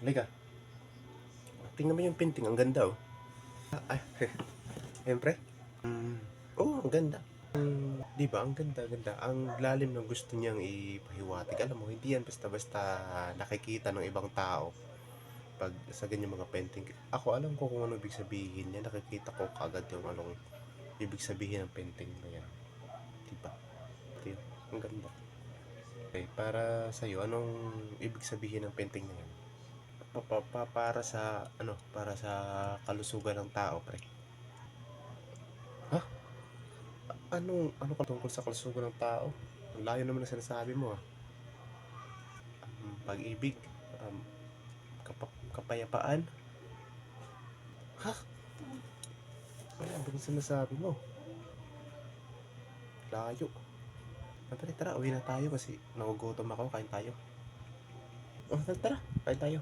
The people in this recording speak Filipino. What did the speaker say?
Halika. Tingnan mo yung painting. Ang ganda, oh. Ah, Ay, siyempre. Mm, oh, ang ganda. Mm, di ba? Ang ganda, ganda. Ang lalim ng gusto niyang ipahiwatig. Alam mo, hindi yan basta-basta nakikita ng ibang tao pag sa ganyan mga painting. Ako alam ko kung ano ibig sabihin niya. Nakikita ko kagad yung anong ibig sabihin ng painting na yan. Di ba? Ang ganda. Okay, para sa'yo, anong ibig sabihin ng painting na yan? Pa, pa, pa- para sa, ano, para sa kalusugan ng tao, pre. Ha? A- Anong, ano ka tungkol sa kalusugan ng tao? Ang layo naman ang sinasabi mo, ah. Um, pag-ibig, um, kapa, kapayapaan. Ha? Ano ba yung sinasabi mo? Layo. Ah, pre, tara, uwi na tayo kasi nagugutom ako. Kain tayo. Oh, tara. Kain tayo.